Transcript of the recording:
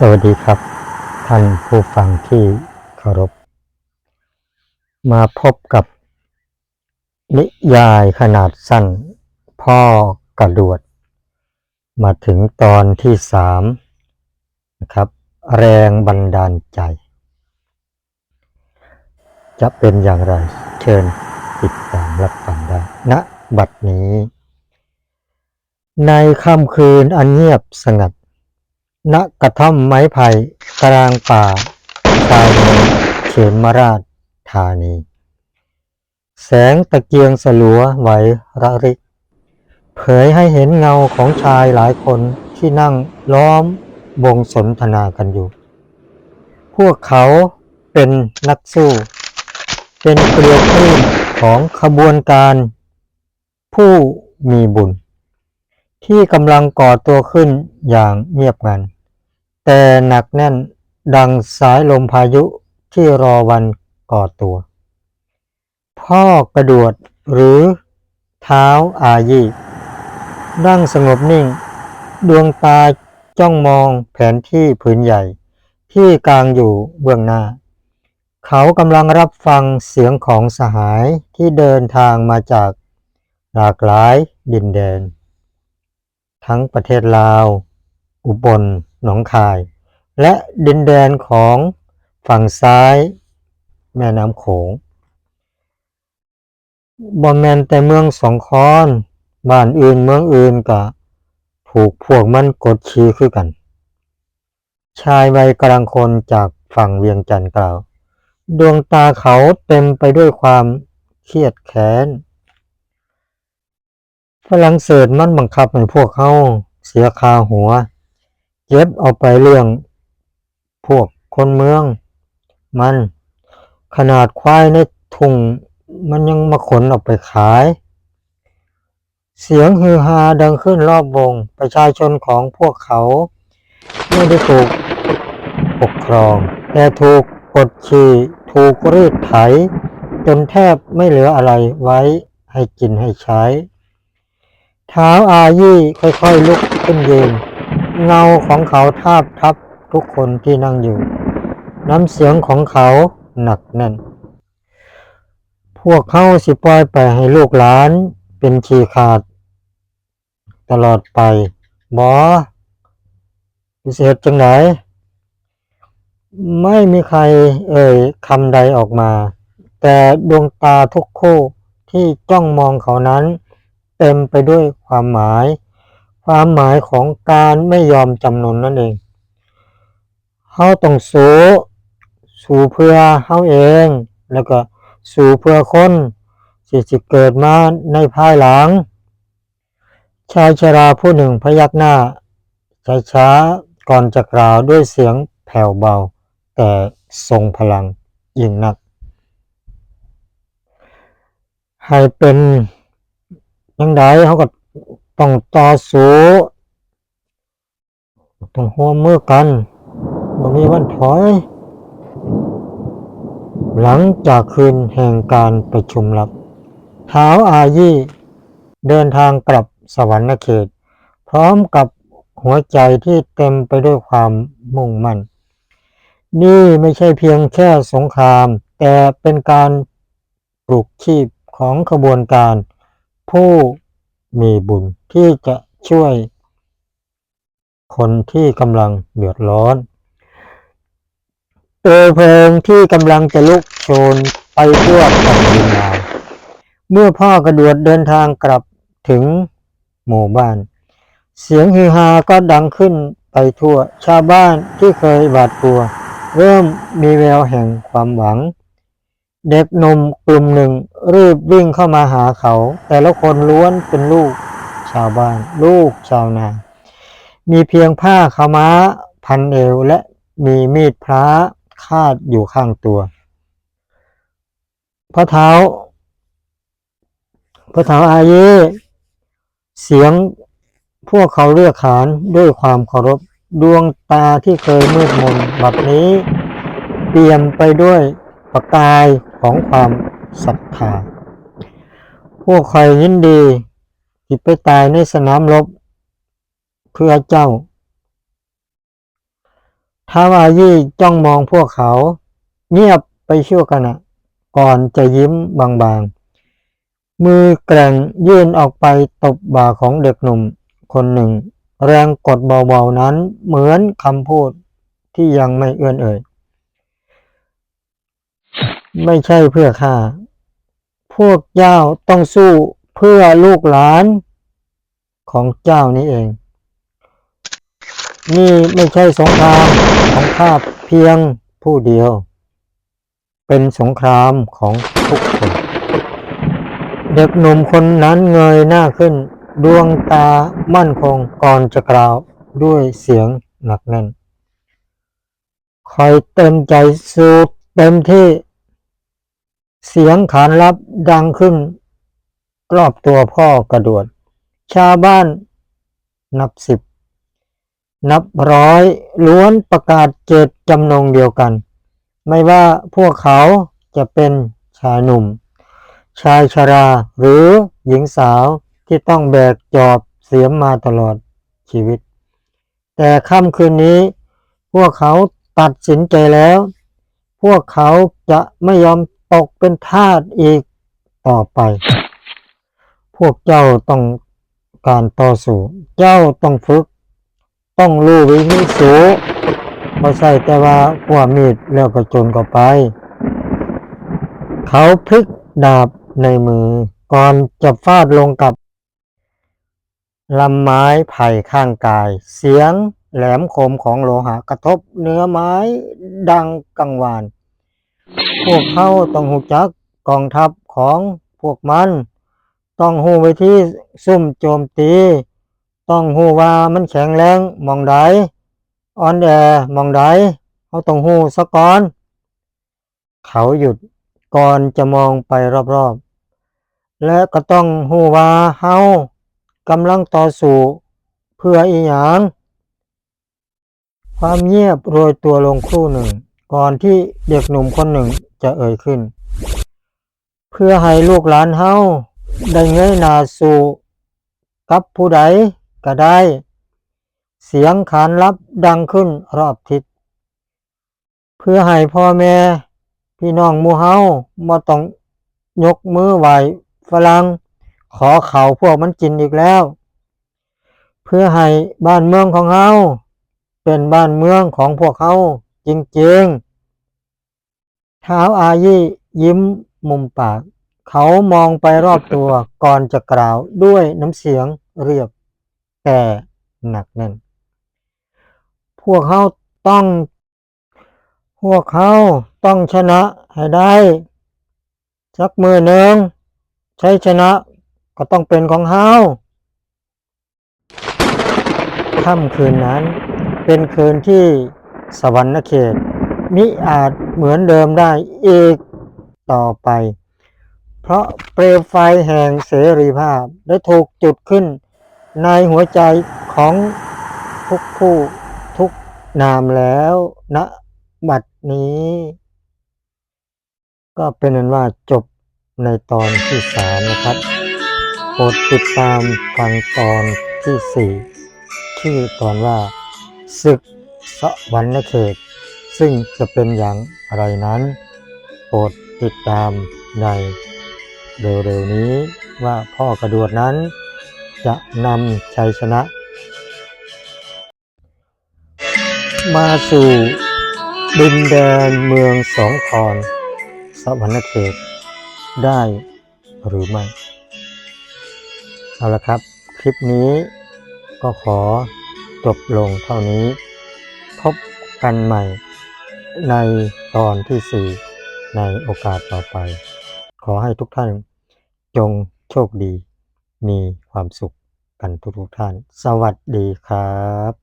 สวัสดีครับ ท่านผู้ฟังที่เคารพ มาพบกับ นิยายขนาดสั้น พ่อกระดวด มาถึงตอนที่สามนะครับ แรงบันดาลใจ จะเป็นอย่างไร เชิญติดตามรับฟังได้ณบัดนี้ ในค่ำคืนอันเงียบสงัด ณกระท่อมไม้ไผ่กลางป่าชายเมืองเขมราชธานี แสงตะเกียงสลัวไหวระริก เผยให้เห็นเงาของชายหลายคนที่นั่งล้อมวงสนทนากันอยู่ พวกเขาเป็นนักสู้ เป็นเกลียวคลื่นของขบวนการ ผู้มีบุญ ที่กำลังก่อตัวขึ้นอย่างเงียบงัน แต่หนักแน่นดังสายลมพายุที่รอวันก่อตัว พ่อกระดวดหรือเท้าอายีนั่งสงบนิ่ง ดวงตาจ้องมองแผนที่ผืนใหญ่ ที่กลางอยู่เบื้องหน้า เขากำลังรับฟังเสียงของสหายที่เดินทางมาจากหลากหลายดินแดน ทั้งประเทศลาว อุบลหนองคาย และดินแดนของฝั่งซ้าย แม่น้ำโขงบอมแมนแต่เมืองสองคอนบ้านอื่นเมืองอื่นก็ถูกพวกมันกดขี่คือกัน ชายวัยกลางคนจากฝั่งเวียงจันทร์กล่าว ดวงตาเขาเต็มไปด้วยความเครียดแค้นฝรั่งเศสมันบังคับให้พวกเขาเสียคาหัว เก็บเอาไปเรื่องพวกคนเมือง มัน ขนาดควายในทุ่งมันยังมาขนออกไปขาย เสียงฮือฮาดังขึ้นรอบวงประชาชนของพวกเขา ไม่ได้ถูกปกครอง แต่ถูกกดขี่ถูกรีดไถจนแทบไม่เหลืออะไรไว้ให้กินให้ใช้ เท้าอายี่ค่อยๆลุกขึ้นยืน เงาของเขาทาบทับทุกคนที่นั่งอยู่ น้ำเสียงของเขาหนักแน่น พวกเขาสิปล่อยไปให้ลูกหลานเป็นชีขาด ตลอดไปบอพิเศษจังไหน ไม่มีใครเอ่ยคำใดออกมา แต่ดวงตาทุกคู่ที่จ้องมองเขานั้น เต็มไปด้วยความหมาย ความหมายของการไม่ยอมจำนนนั่นเองเขาต้องสู้สู้เพื่อเขาเอง แล้วก็สู้เพื่อคนที่จะเกิดมาในภายหลัง ชายชราผู้หนึ่งพยักหน้าช้าๆก่อนจะกล่าวด้วยเสียงแผ่วเบา แต่ทรงพลังยิ่งนัก ให้เป็นยังไงเขาก็ ต้องต่อสู้ต้องหัวมือกันบ่มีวันถอย หลังจากคืนแห่งการประชุมลับท้าวอายี่เดินทางกลับสวรรค์เขต พร้อมกับหัวใจที่เต็มไปด้วยความมุ่งมั่น นี่ไม่ใช่เพียงแค่สงคราม แต่เป็นการปลุกชีพของขบวนการผู้ มีบุญที่จะช่วย คนที่กำลังเดือดร้อนเปลวเพลิงที่กำลังจะลุกโชนไปทั่วแผ่นดินลาวเมื่อพ่อกระดวดเดินทางกลับถึงหมู่บ้าน เสียงฮือฮาก็ดังขึ้นไปทั่วชาวบ้านที่เคยหวาดกลัว เริ่มมีแววแห่งความหวัง เด็กนมกลุ่มหนึ่ง รีบวิ่งเข้ามาหาเขา แต่ละคนล้วนเป็นลูกชาวบ้าน ลูกชาวนา มีเพียงผ้าขาวม้าพันเอวและมีมีดพระคาดอยู่ข้างตัวพระเท้าพระเท้าอาเย เสียงพวกเขาเรียกขานด้วยความเคารพดวงตาที่เคยมืดมนบัดนี้ เปี่ยมไปด้วยประกายของความ ศรัทธาพวกใครยินดีที่ไปตายในสนามรบ เพื่อเจ้าท้าวอายี่จ้องมองพวกเขา เงียบไปชั่วขณะก่อนจะยิ้มบางๆ มือแกร่งยื่นออกไปตบบ่าของเด็กหนุ่มคนหนึ่ง แรงกดเบาๆนั้นเหมือนคำพูดที่ยังไม่เอื้อนเอ่ย ไม่ใช่เพื่อข้า พวกเจ้าต้องสู้เพื่อลูกหลานของเจ้านี่เอง นี่ไม่ใช่สงครามของข้าเพียงผู้เดียว เป็นสงครามของทุกคน เด็กหนุ่มคนนั้นเงยหน้าขึ้น ดวงตามั่นคงก่อนจะกล่าวด้วยเสียงหนักแน่นคอยเต็มใจสูดเต็มที่ เสียงขานรับดังขึ้น รอบตัวพ่อกระดวดชาวบ้าน นับสิบ นับร้อยล้วนประกาศเจตจำนงเดียวกัน ไม่ว่าพวกเขาจะเป็นชายหนุ่ม ชายชราหรือหญิงสาวที่ต้องแบกจอบเสียมมาตลอดชีวิต แต่ค่ำคืนนี้ พวกเขาตัดสินใจแล้ว พวกเขาจะไม่ยอม ตกเป็นทาสอีกต่อไป พวกเจ้าต้องการต่อสู้ เจ้าต้องฝึก ต้องรู้วิธีสู้ไม่ใช่แต่ว่าขวามีดแล้วก็จนก็ไป เขาพลิกดาบในมือ ก่อนจะฟาดลงกับลำไม้ไผ่ข้างกาย เสียงแหลมคมของโลหะกระทบเนื้อไม้ดังกังวาน พวกเขาต้องหูจักกองทัพของพวกมัน ต้องหูไว้ที่ซุ่มโจมตี ต้องหูว่ามันแข็งแรงมองใดอ่อนแอมองใดเขาต้องหูซะก่อน เขาหยุดก่อนจะมองไปรอบๆ และก็ต้องหูว่าเฮากำลังต่อสู้เพื่ออีหยังความเงียบโรยตัวลงครู่หนึ่ง ก่อนที่เด็กหนุ่มคนหนึ่งจะเอ่ยขึ้น เพื่อให้ลูกหลานเฮาได้เงยหน้าสู่กับผู้ใดก็ได้ เสียงขานรับดังขึ้นรอบทิศเพื่อให้พ่อแม่พี่น้องมูเฮาบ่ต้องยกมือไหวฝรั่งขอเขาพวกมันกินอีกแล้ว เพื่อให้บ้านเมืองของเฮาเป็นบ้านเมืองของพวกเขา จริงๆ เท้าอายี่ยิ้มมุมปาก เขามองไปรอบตัวก่อนจะกล่าวด้วยน้ำเสียงเรียบแต่หนักแน่น พวกเขาต้อง พวกเขาต้องชนะให้ได้สักมือหนึ่งใช้ชนะก็ต้องเป็นของเฮาค่ำคืนนั้นเป็นคืนที่ สวรรค์เขตมิอาจเหมือนเดิมได้อีกต่อไป เพราะเปลวไฟแห่งเสรีภาพได้ถูกจุดขึ้นในหัวใจของทุกผู้ทุกนามแล้วณบัดนี้ ก็เป็นนั้นว่าจบในตอนที่สามนะครับโปรดติดตามฟังตอนที่สี่ชื่อตอนว่าศึก สวรรณเขต ซึ่งจะเป็นอย่างไรนั้น โปรดติดตามในเร็วๆนี้ว่าพ่อกระดวดนั้น จะนำชัยชนะ มาสู่ดินแดนเมืองสองคอนสวรรณเขตได้หรือไม่ เอาละครับ คลิปนี้ก็ขอจบลงเท่านี้ บกันใหม่ในตอนที่ 4 ในโอกาสต่อไป ขอให้ทุกท่านจงโชคดี มีความสุขกันทุกๆท่าน สวัสดีครับ